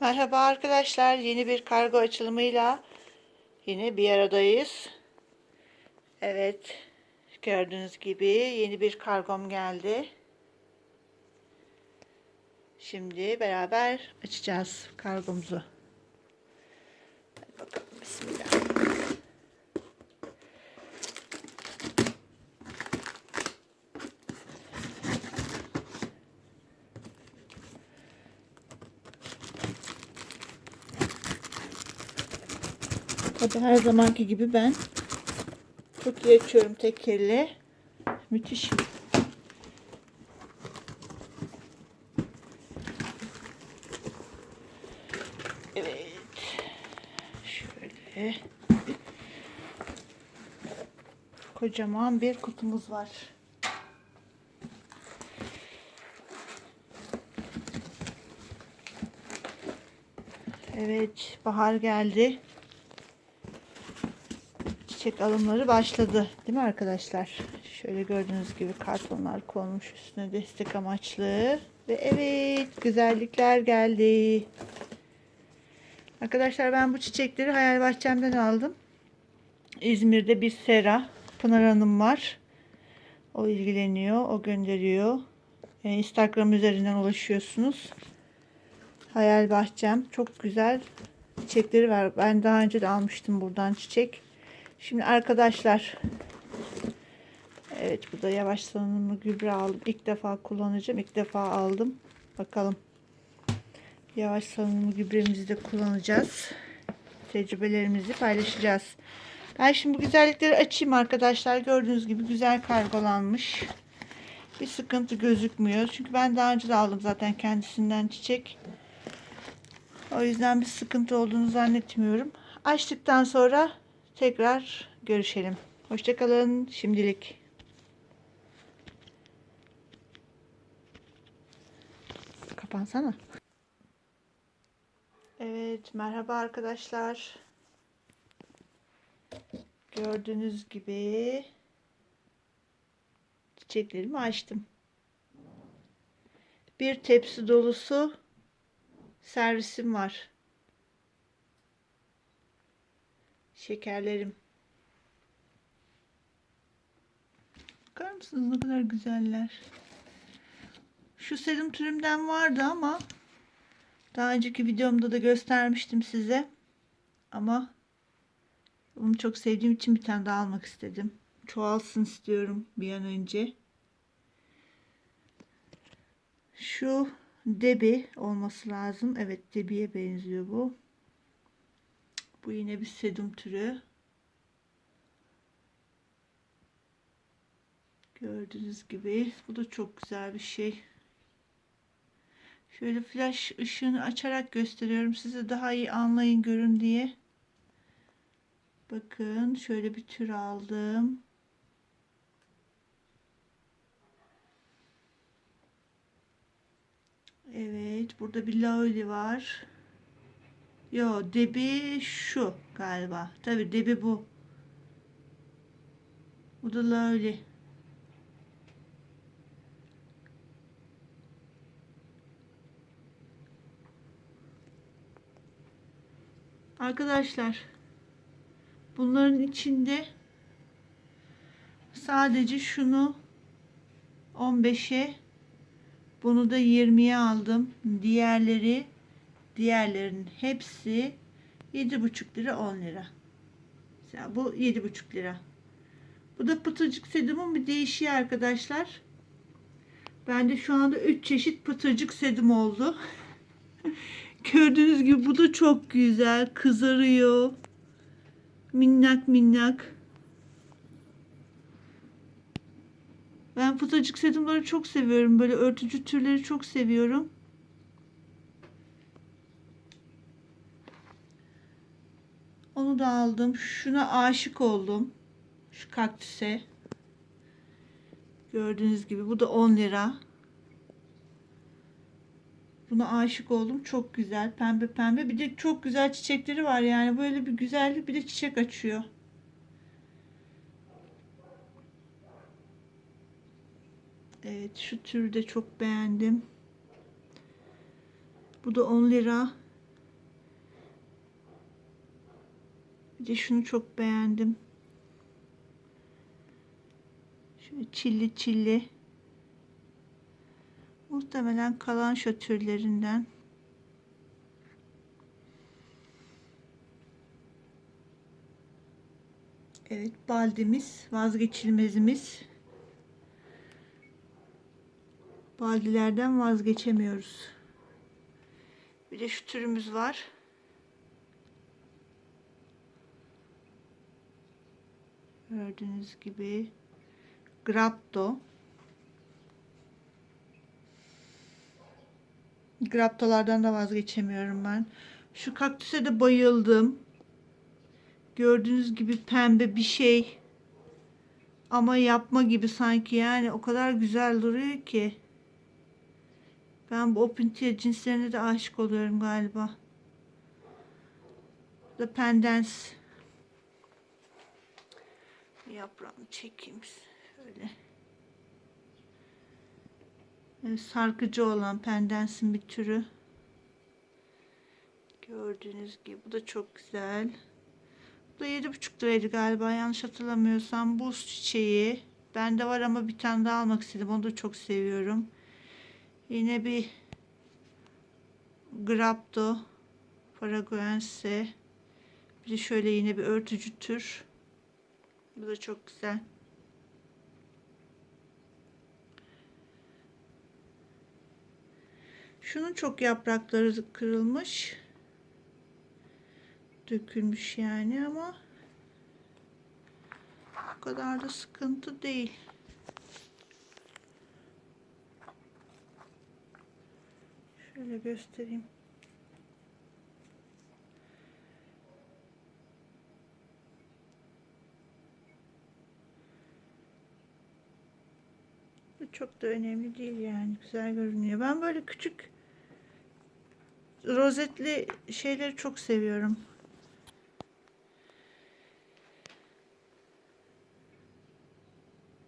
Merhaba arkadaşlar. Yeni bir kargo açılımıyla yine bir aradayız. Evet. Gördüğünüz gibi yeni bir kargom geldi. Şimdi beraber açacağız kargomuzu. Hadi bakalım. Bismillah. Tabii her zamanki gibi ben iyi açıyorum tek elle. Müthiş. Evet. Şöyle. Kocaman bir kutumuz var. Evet, bahar geldi çiçek alımları başladı. Değil mi arkadaşlar? Şöyle gördüğünüz gibi kartonlar konmuş üstüne destek amaçlı. Ve evet güzellikler geldi. Arkadaşlar ben bu çiçekleri Hayal Bahçem'den aldım. İzmir'de bir Sera. Pınar Hanım var. O ilgileniyor. O gönderiyor. Yani Instagram üzerinden ulaşıyorsunuz. Hayal Bahçem. Çok güzel çiçekleri var. Ben daha önce de almıştım buradan çiçek. Şimdi arkadaşlar Evet bu da yavaş salınımlı gübre aldım. İlk defa kullanacağım. İlk defa aldım. Bakalım. Yavaş salınımlı gübremizi de kullanacağız. Tecrübelerimizi paylaşacağız. Ben şimdi bu güzellikleri açayım arkadaşlar. Gördüğünüz gibi güzel kargolanmış. Bir sıkıntı gözükmüyor. Çünkü ben daha önce de aldım zaten kendisinden çiçek. O yüzden bir sıkıntı olduğunu zannetmiyorum. Açtıktan sonra tekrar görüşelim. Hoşçakalın şimdilik. Kapansana. Evet merhaba arkadaşlar. Gördüğünüz gibi çiçeklerimi açtım. Bir tepsi dolusu servisim var. Şekerlerim. Bakar mısınız ne kadar güzeller. Şu serum türümden vardı ama daha önceki videomda da göstermiştim size. Ama bunu çok sevdiğim için bir tane daha almak istedim. Çoğalsın istiyorum bir an önce. Şu debi olması lazım. Evet debiye benziyor bu. Bu yine bir sedum türü. Gördüğünüz gibi bu da çok güzel bir şey. Şöyle flash ışığını açarak gösteriyorum size daha iyi anlayın görün diye. Bakın şöyle bir tür aldım. Evet burada bir lauli var. Yo debi şu galiba. Tabi debi bu. Bu da lauli. Arkadaşlar bunların içinde sadece şunu 15'e bunu da 20'ye aldım. Diğerleri diğerlerinin hepsi 7,5 lira 10 lira. Mesela bu 7,5 lira. Bu da pıtırcık sedumun bir değişiği arkadaşlar. Bende şu anda 3 çeşit pıtırcık sedum oldu. Gördüğünüz gibi bu da çok güzel. Kızarıyor. Minnak minnak. Ben pıtırcık sedumları çok seviyorum. Böyle örtücü türleri çok seviyorum. Onu da aldım. Şuna aşık oldum. Şu kaktüse. Gördüğünüz gibi bu da 10 lira. Buna aşık oldum. Çok güzel. Pembe pembe. Bir de çok güzel çiçekleri var yani. Böyle bir güzellik bir de çiçek açıyor. Evet şu türü de çok beğendim. Bu da 10 lira. De şunu çok beğendim. Şöyle çilli çilli. Muhtemelen kalanço türlerinden. Evet, baldimiz, vazgeçilmezimiz. Baldilerden vazgeçemiyoruz. Bir de şu türümüz var. Gördüğünüz gibi Grapto. Graptolardan da vazgeçemiyorum ben. Şu kaktüse de bayıldım. Gördüğünüz gibi pembe bir şey. Ama yapma gibi sanki yani o kadar güzel duruyor ki. Ben bu open tier cinslerine de aşık oluyorum galiba. Da pendens. Yaprağını çekeyim şöyle. Evet, sarkıcı olan pendensin bir türü. Gördüğünüz gibi bu da çok güzel. Bu da 7,5 liraydı galiba yanlış hatırlamıyorsam. Buz çiçeği. Bende var ama bir tane daha almak istedim. Onu da çok seviyorum. Yine bir Grapto Paraguense. Bir de şöyle yine bir örtücü tür. Bu da çok güzel. Şunun çok yaprakları kırılmış. Dökülmüş yani ama o kadar da sıkıntı değil. Şöyle göstereyim. Çok da önemli değil yani. Güzel görünüyor. Ben böyle küçük rozetli şeyleri çok seviyorum.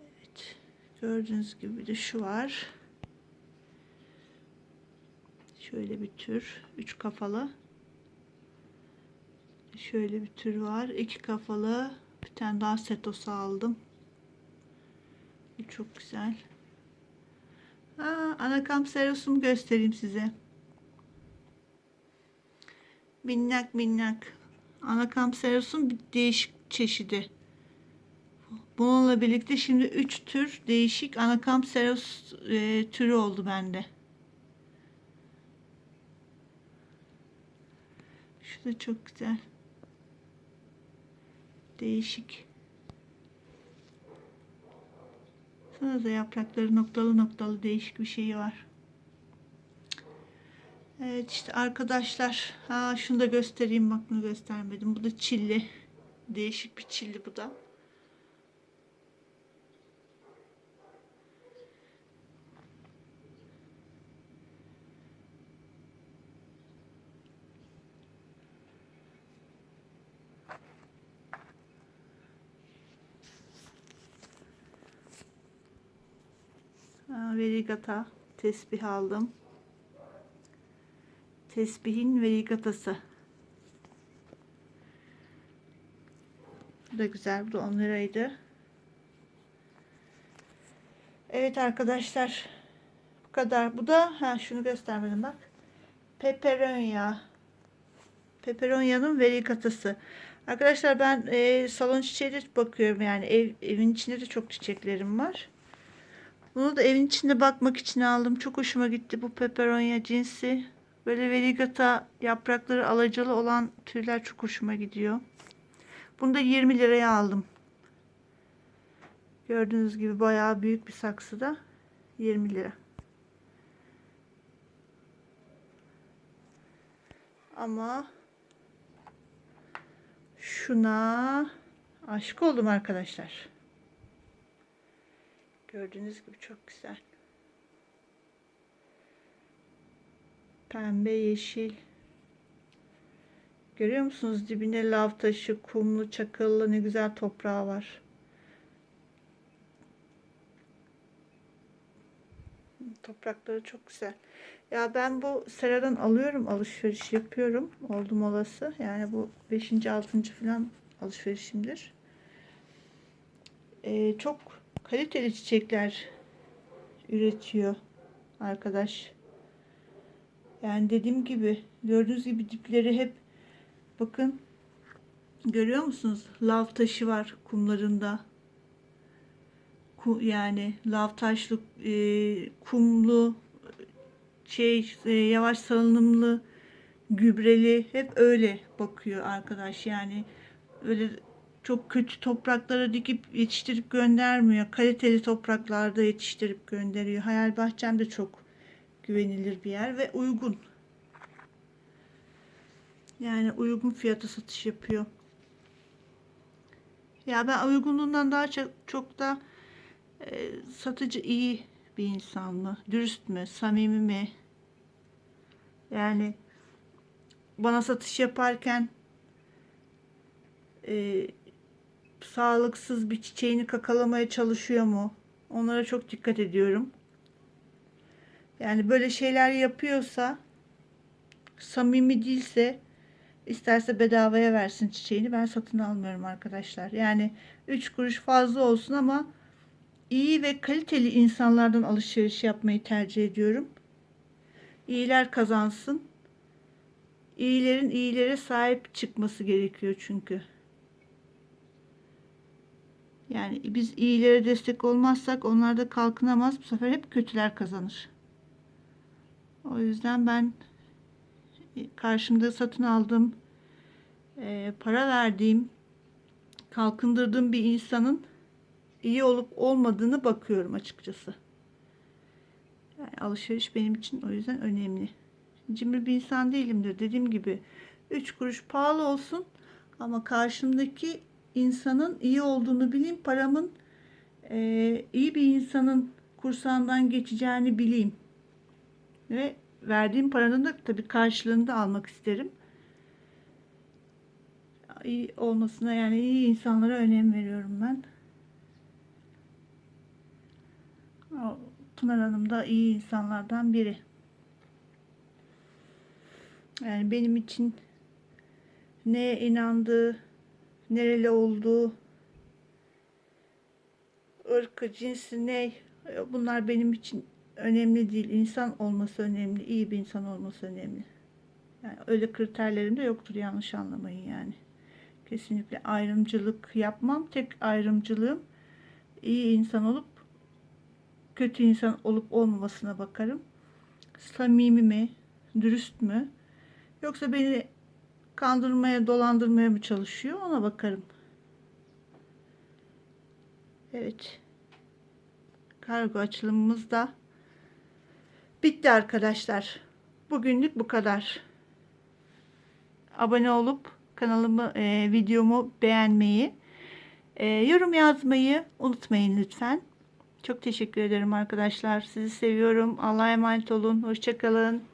Evet. Gördüğünüz gibi de şu var. Şöyle bir tür. Üç kafalı. Şöyle bir tür var. iki kafalı. Bir tane daha setosu aldım. Çok güzel. Aa, anakam serosumu göstereyim size. Minnak minnak. Anakam serosun bir değişik çeşidi. Bununla birlikte şimdi 3 tür değişik anakam seros e, türü oldu bende. Şu da çok güzel. Değişik. Da yaprakları noktalı noktalı değişik bir şey var. Evet işte arkadaşlar. Ha şunu da göstereyim bak bunu göstermedim. Bu da çilli. Değişik bir çilli bu da. Verigata tesbih aldım. Tesbihin verigatası. Bu da güzel. Bu da 10 liraydı. Evet arkadaşlar. Bu kadar. Bu da ha şunu göstermedim bak. Peperonya. Peperonya'nın verigatası. Arkadaşlar ben e, salon çiçeği bakıyorum yani ev, evin içinde de çok çiçeklerim var. Bunu da evin içinde bakmak için aldım. Çok hoşuma gitti bu peperonya cinsi. Böyle verigata yaprakları alacalı olan türler çok hoşuma gidiyor. Bunu da 20 liraya aldım. Gördüğünüz gibi bayağı büyük bir saksıda 20 lira. Ama şuna aşık oldum arkadaşlar. Gördüğünüz gibi çok güzel. Pembe, yeşil. Görüyor musunuz? Dibine lav taşı, kumlu, çakıllı ne güzel toprağı var. Toprakları çok güzel. Ya ben bu seradan alıyorum, alışveriş yapıyorum. Oldum olası. Yani bu 5. 6. falan alışverişimdir. Ee, çok kaliteli çiçekler üretiyor arkadaş. Yani dediğim gibi gördüğünüz gibi dipleri hep bakın görüyor musunuz? Lav taşı var kumlarında. Ku, yani lav taşlı e, kumlu şey e, yavaş salınımlı gübreli hep öyle bakıyor arkadaş yani öyle çok kötü topraklara dikip yetiştirip göndermiyor. Kaliteli topraklarda yetiştirip gönderiyor. Hayal Bahçem de çok güvenilir bir yer ve uygun. Yani uygun fiyata satış yapıyor. Ya ben uygunluğundan daha çok, çok da e, satıcı iyi bir insan mı? Dürüst mü? Samimi mi? Yani bana satış yaparken e, sağlıksız bir çiçeğini kakalamaya çalışıyor mu? Onlara çok dikkat ediyorum. Yani böyle şeyler yapıyorsa samimi değilse isterse bedavaya versin çiçeğini ben satın almıyorum arkadaşlar. Yani 3 kuruş fazla olsun ama iyi ve kaliteli insanlardan alışveriş yapmayı tercih ediyorum. İyiler kazansın. İyilerin iyilere sahip çıkması gerekiyor çünkü. Yani biz iyilere destek olmazsak onlar da kalkınamaz. Bu sefer hep kötüler kazanır. O yüzden ben karşımda satın aldığım, e, para verdiğim, kalkındırdığım bir insanın iyi olup olmadığını bakıyorum açıkçası. Yani alışveriş benim için o yüzden önemli. Cimri bir insan değilimdir. Dediğim gibi 3 kuruş pahalı olsun ama karşımdaki insanın iyi olduğunu bileyim. Paramın e, iyi bir insanın kursağından geçeceğini bileyim. Ve verdiğim paranın da tabii karşılığını da almak isterim. İyi olmasına yani iyi insanlara önem veriyorum ben. Pınar Hanım da iyi insanlardan biri. Yani benim için neye inandığı, nereli olduğu, ırkı, cinsi ne bunlar benim için önemli değil. İnsan olması önemli, iyi bir insan olması önemli. Yani öyle kriterlerim de yoktur yanlış anlamayın yani. Kesinlikle ayrımcılık yapmam. Tek ayrımcılığım iyi insan olup kötü insan olup olmamasına bakarım. Samimi mi, dürüst mü? Yoksa beni kandırmaya, dolandırmaya mı çalışıyor? Ona bakarım. Evet. Kargo açılımımız da bitti arkadaşlar. Bugünlük bu kadar. Abone olup kanalımı, e, videomu beğenmeyi, e, yorum yazmayı unutmayın lütfen. Çok teşekkür ederim arkadaşlar. Sizi seviyorum. Allah'a emanet olun. Hoşçakalın.